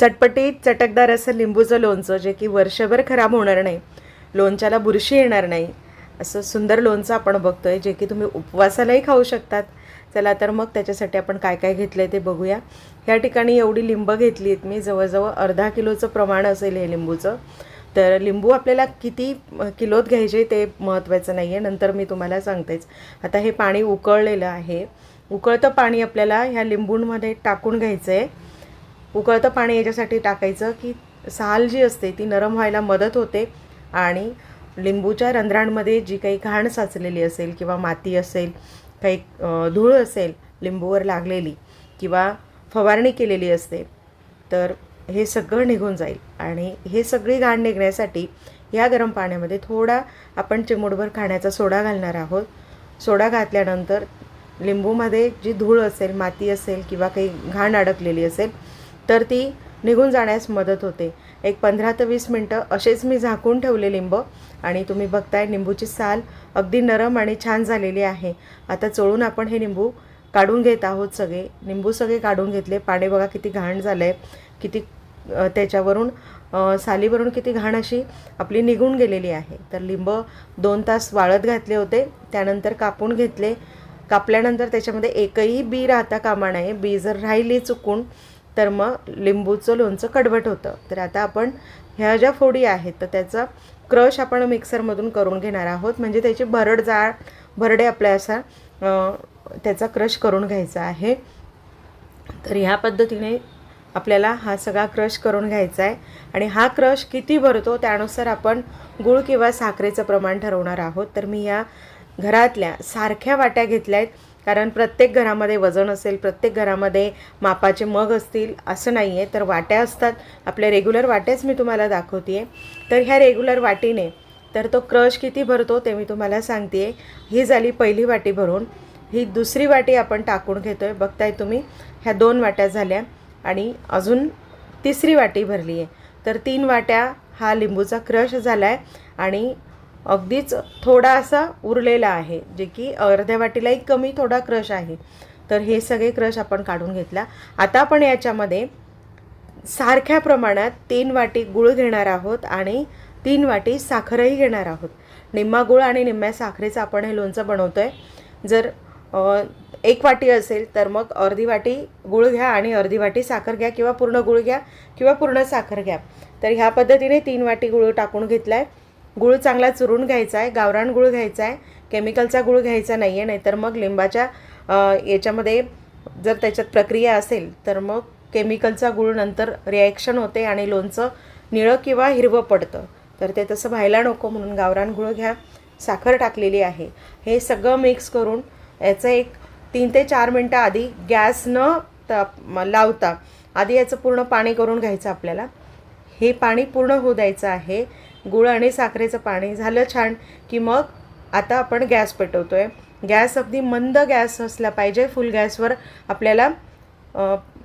चटपटीत चटकदार असं लिंबूचं लोणचं जे की वर्षभर खराब होणार नाही लोणच्याला बुरशी येणार नाही असं सुंदर लोणचं आपण बघतोय जे की तुम्ही उपवासालाही खाऊ शकतात. चला तर मग त्याच्यासाठी आपण काय काय घेतलं आहे ते बघूया. ह्या ठिकाणी एवढी लिंबं घेतली आहेत मी जवळजवळ अर्धा किलोचं प्रमाण असेल हे लिंबूचं. तर लिंबू आपल्याला किती किलोत घ्यायचे ते महत्त्वाचं नाही आहे नंतर मी तुम्हाला सांगतेच. आता हे पाणी उकळलेलं आहे. उकळतं पाणी आपल्याला ह्या लिंबूंमध्ये टाकून घ्यायचं आहे उकळतं पाणी याच्यासाठी टाकायचं की साल जी असते ती नरम व्हायला मदत होते आणि लिंबूच्या रंध्रांमध्ये जी काही घाण साचलेली असेल किंवा माती असेल काही धूळ असेल लिंबूवर लागलेली किंवा फवारणी केलेली असते तर हे सगळं निघून जाईल. आणि हे सगळी घाण निघण्यासाठी या गरम पाण्यामध्ये थोडा आपण चिमूटभर खाण्याचा सोडा घालणार आहोत. सोडा घातल्यानंतर लिंबूमध्ये जी धूळ असेल माती असेल किंवा काही घाण अडकलेली असेल तर ती निघून जाण्यास मदत होते. एक पंधरा ते वीस मिनटं असेच मी झाकून ठेवले लिंब आणि तुम्ही बघताय लिंबूची साल अगदी नरम आणि छान झालेली आहे. आता चोळून आपण हे लिंबू काढून घेत आहोत सगळे. लिंबू सगळे काढून घेतले. पाणी बघा किती घाण झालं आहे किती त्याच्यावरून सालीवरून किती घाण अशी आपली निघून गेलेली आहे. तर लिंब दोन तास वाळत घातले होते. त्यानंतर कापून घेतले. कापल्यानंतर त्याच्यामध्ये एकही बी राहता कामा नये. बी जर राहिली चुकून तर मग लिंबूचं लोणचं कडवट होतं. तर आता आपण ह्या ज्या फोडी आहेत तर त्याचा क्रश आपण मिक्सरमधून करून घेणार आहोत. म्हणजे त्याची भरड जाळ भरडे आपल्या असा त्याचा क्रश करून घ्यायचा आहे. तर ह्या पद्धतीने आपल्याला हा सगळा क्रश करून घ्यायचा आहे. आणि हा क्रश किती भरतो त्यानुसार आपण गूळ किंवा साखरेचं प्रमाण ठरवणार आहोत. तर मी या घरातल्या सारख्या वाट्या घेतल्या आहेत कारण प्रत्येक घरामध्ये वजन असेल प्रत्येक घरामध्ये मापाचे मग असतील असं नाही आहे तर वाट्या असतात. आपल्या रेग्युलर वाट्याच मी तुम्हाला दाखवते आहे तर ह्या रेग्युलर वाटीने तर तो क्रश किती भरतो ते मी तुम्हाला सांगते आहे ही झाली पहिली वाटी भरून. ही दुसरी वाटी आपण टाकून घेतो आहे बघताय तुम्ही ह्या दोन वाट्या झाल्या आणि अजून तिसरी वाटी भरली आहे तर तीन वाट्या हा लिंबूचा क्रश झाला आहे आणि अगदीच थोडासा उरलेला आहे जे की अर्ध्या वाटीलाही कमी थोडा क्रश आहे. तर हे सगळे क्रश आपण काढून घेतला. आता आपण याच्यामध्ये सारख्या प्रमाणात तीन वाटी गूळ घेणार आहोत आणि तीन वाटी साखरही घेणार आहोत. निम्मा गूळ आणि निम्म्या साखरेचं आपण हे लोणचं बनवतो आहे जर एक वाटी असेल तर मग अर्धी वाटी गूळ घ्या आणि अर्धी वाटी साखर घ्या किंवा पूर्ण गूळ घ्या किंवा पूर्ण साखर घ्या. तर ह्या पद्धतीने तीन वाटी गूळ टाकून घेतला आहे गूळ चांगला चुरून घ्यायचा आहे गावरान गूळ घ्यायचा आहे केमिकलचा गूळ घ्यायचा नाही आहे नाहीतर मग लिंबाच्या याच्यामध्ये जर त्याच्यात प्रक्रिया असेल तर मग केमिकलचा गूळ नंतर रिॲक्शन होते आणि लोणचं निळं किंवा हिरवं पडतं. तर ते तसं व्हायला नको म्हणून गावरान गूळ घ्या. साखर टाकलेली आहे. हे सगळं मिक्स करून याचं एक तीन ते चार मिनटं आधी गॅस न लावता आधी याचं पूर्ण पाणी करून घ्यायचं आपल्याला. हे पाणी पूर्ण होऊ द्यायचं आहे. गुळ आणि साखरेचं पाणी. झालं छान की मग आता आपण गॅस पेटवतो आहे गॅस अगदी मंद गॅस असला पाहिजे. फुल गॅसवर आपल्याला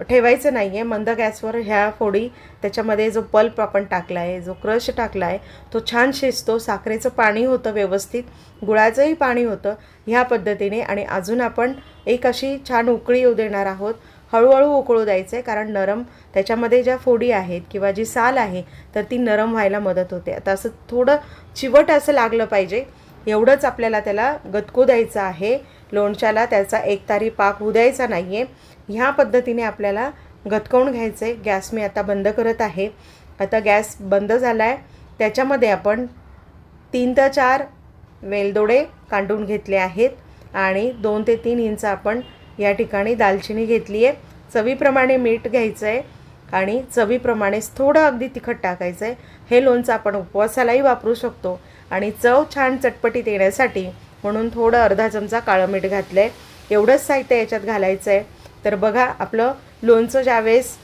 ठेवायचं नाही आहे मंद गॅसवर ह्या फोडी त्याच्यामध्ये जो पल्प आपण टाकला आहे जो क्रश टाकला आहे तो छान शिजतो. साखरेचं पाणी होतं व्यवस्थित. गुळाचंही पाणी होतं. ह्या पद्धतीने आणि अजून आपण एक अशी छान उकळी येऊ देणार आहोत. हळूहळू उकळू द्यायचं आहे कारण नरम त्याच्यामध्ये ज्या फोडी आहेत किंवा जी साल आहे तर ती नरम व्हायला मदत होते. आता असं थोडं चिवट असं लागलं पाहिजे. एवढंच आपल्याला त्याला गतकू द्यायचं आहे. लोणच्याला त्याचा एक तारी पाक होऊ द्यायचा नाही आहे ह्या पद्धतीने आपल्याला गतकवून घ्यायचं आहे गॅस मी आता बंद करत आहे. आता गॅस बंद झाला आहे त्याच्यामध्ये आपण तीन ते चार वेलदोडे कांडून घेतले आहेत आणि दोन ते तीन इंच आपण या ठिकाणी दालचिनी घेतली आहे. चवीप्रमाणे मीठ घ्यायचं आहे आणि चवीप्रमाणेच थोडं अगदी तिखट टाकायचं आहे हे लोणचं आपण उपवासालाही वापरू शकतो. आणि चव छान चटपटीत येण्यासाठी म्हणून थोडं अर्धा चमचा काळं मीठ घातलं आहे एवढंच साहित्य याच्यात घालायचं आहे तर बघा आपलं लोणचं ज्यावेळेस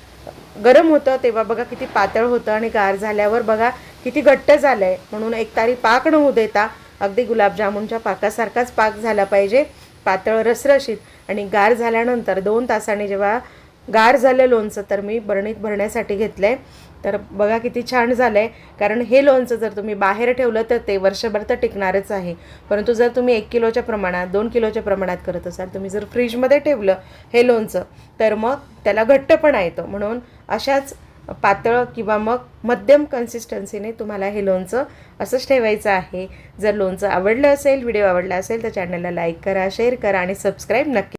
गरम होतं तेव्हा बघा किती पातळ होतं आणि गार झाल्यावर बघा किती घट्ट झालं आहे म्हणून एक तारी पाक न होऊ देता अगदी गुलाबजामुनच्या पाकासारखाच पाक झाला पाहिजे. पातळ रसरशीत. आणि गार झाल्यानंतर दोन तासाने जेव्हा गार झालं लोणचं तर मी बरणीत भरण्यासाठी घेतलं आहे तर बघा किती छान झालं आहे कारण हे लोणचं जर तुम्ही बाहेर ठेवलं तर ते वर्षभर तर टिकणारच आहे. परंतु जर तुम्ही एक किलोच्या प्रमाणात दोन किलोच्या प्रमाणात करत असाल तुम्ही जर फ्रीजमध्ये ठेवलं हे लोणचं तर मग त्याला घट्टपणा येतो. म्हणून अशाच पातळ किंवा मग मध्यम कन्सिस्टन्सीने तुम्हाला हे लोणचं असंच ठेवायचं आहे. जर लोणचं आवडलं असेल व्हिडिओ आवडला असेल तर चॅनलला लाईक करा शेअर करा आणि सबस्क्राईब नक्की